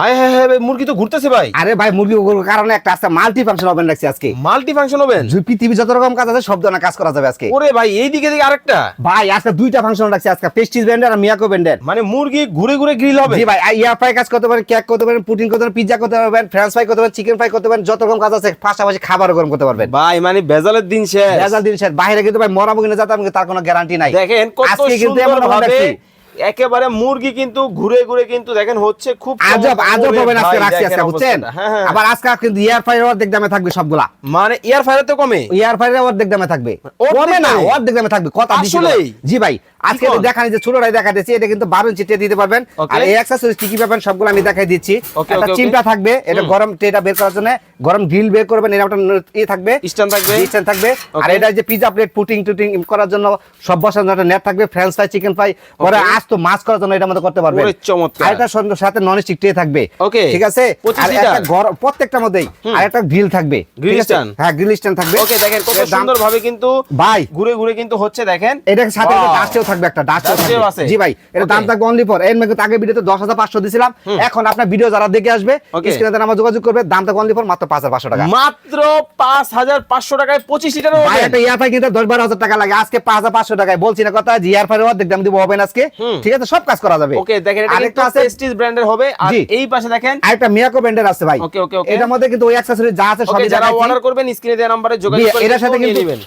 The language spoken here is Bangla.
হাই হাই হাই ভাই মুরগি তো ঘুরতেছে ভাই। আরে ভাই মুরগি ওগুলোর কারণে একটা আছে মাল্টি ফাংশন ওভেন রাখছি আজকে। মাল্টি ফাংশন ওভেন পৃথিবী যত রকম কাজ আছে সব ধরনের কাজ করা যাবে আজকে। ওরে ভাই এই দিকে দিকে আরেকটা? ভাই আজকে দুইটা ফাংশন রাখছি আজকে ব্র্যান্ডের আর মিয়াকো ব্র্যান্ডের মানে মুরগি ঘুরে ঘুরে গ্রিল হবে? জি ভাই ইয়ার ফ্রাই কাজ করতে পারেন কেক করতে পারেন পুডিং করতে পারেন পিজ্জা করতে পারবেন ফ্রেঞ্চ ফ্রাই করতে পারেন চিকেন ফ্রাই করতে পারেন যত রকম কাজ আছে পাশাপাশি খাবার গরম করতে পারবেন। ভাই মানে বেজালের দিন শেষ। ভেজাল দিন শেষ। বাইরে কিন্তু ভাই মরা মুগিনে যাতে তার কোনো গ্যারান্টি নাই। দেখেন কত কিন্তু সুন্দর ভাবে। একেবারে মুরগি কিন্তু ঘুরে ঘুরে কিন্তু দেখেন হচ্ছে খুব আজব আজব পাবেন আজকে রাখছি আজকে বুঝছেন। হ্যাঁ হ্যাঁ। আবার আজকে কিন্তু ইয়ার ফ্রাই অর্ধেক দামে থাকবে সবগুলা। মানে এয়ার ফায়ার তো কমে। ইয়ার ফ্রাই অর্ধেক দামে থাকবে। কমে না? অর্ধেক দামে থাকবে। কথা? তোমায়। জি ভাই আজকে দেখানি যে ছোটটাই দেখা দিচ্ছি এটা কিন্তু বারো ইঞ্চি ট্রে দিতে পারবেন। আর এই অ্যাক্সেসরিজ কি কি পাবেন সবগুলো আমি দেখাই দিচ্ছি। একটা. চিমটা থাকবে এটা গরম ট্রেটা বের করার জন্য গরম গ্রিল বের করবেন এটা একটা ই থাকবে। Stand থাকবে? স্ট্যান্ড থাকবে। আর এটা যে পিজা প্লেট পুটিং টুটিং করার জন্য সব বসার জন্য নেট থাকবে ফ্রেঞ্চ ফ্রাই চিকেন ফ্রাই পরে তো মাছ করার জন্য এটার মধ্যে করতে ওরে চমৎকার। আর সাথে নন স্টিক ট্রে থাকবে। Okay. ঠিক আছে? 25 আর একটা প্রত্যেকটার মধ্যেই আর একটা গ্রিল থাকবে। আছে? stand? হ্যাঁ গ্রিল স্ট্যান্ড থাকবে। ওকে দেখেন কত সুন্দর ভাবে কিন্তু ভাই ঘুরে ঘুরে কিন্তু হচ্ছে দেখেন। এটার সাথে. ডাস্টেও থাকবে একটা ডাস্টেও আছে? জি ভাই এটা দাম থাকবে অনলি ফর এর মধ্যে আগে ভিডিওতে দশ হাজার পাঁচশো দিছিলাম। এখন আপনার ভিডিও যারা দেখে আসবে. স্ক্রিনে আমার যোগাযোগ করবে। দাম থাকবে অনলি ফর মাত্র পাঁচ হাজার পাঁচশো টাকা। মাত্র পাঁচ হাজার পাঁচশো টাকায় পঁচিশ লিটার ভাই একটা ইয়ার ফাই কিনতে দশ বারো হাজার টাকা লাগে। আজকে পাঁচ হাজার পাঁচশো টাকায়। বলছি না কথা যে ইয়ার ফাই অর্ধেক দাম দিব হবে না আজকে। ঠিক আছে সব কাজ করা যাবে। ওকে দেখেন এটা আরেকটা আছে প্রেস্টিজ ব্র্যান্ডের হবে। আর এই পাশে দেখেন আরেকটা মিয়াকো ব্র্যান্ডের আছে ভাই। ওকে ওকে ওকে। এটার মধ্যে কিন্তু ওই অ্যাকসেসরি যা আছে সবই যারা অর্ডার করবেন স্ক্রিনে দেওয়া নম্বরে যোগাযোগ করে এটার সাথে কিন্তু নেবেন।